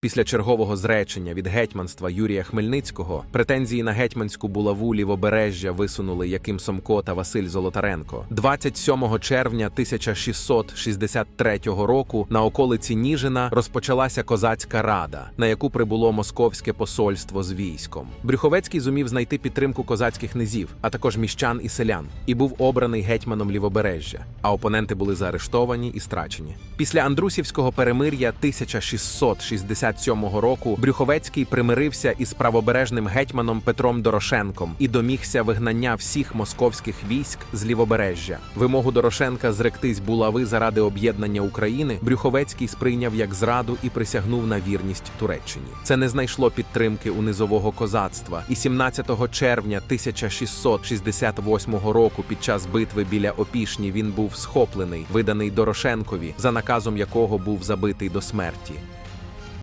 Після чергового зречення від гетьманства Юрія Хмельницького претензії на гетьманську булаву лівобережжя висунули Яким Сомко та Василь Золотаренко. 27 червня 1663 року на околиці Ніжина розпочалася козацька рада, на яку прибуло московське посольство з військом. Брюховецький зумів знайти підтримку козацьких низів, а також міщан і селян, і був обраний гетьманом лівобережжя. А опоненти були заарештовані і страчені. Після Андрусівського перемир'я 1667 року Брюховецький примирився із правобережним гетьманом Петром Дорошенком і домігся вигнання всіх московських військ з лівобережжя. Вимогу Дорошенка зректись булави заради об'єднання України Брюховецький сприйняв як зраду і присягнув на вірність Туреччині. Це не знайшло підтримки у низового козацтва. І 17 червня 1668 року під час битви біля Опішні він був схоплений, виданий Дорошенкові, за наказом якого був забитий до смерті.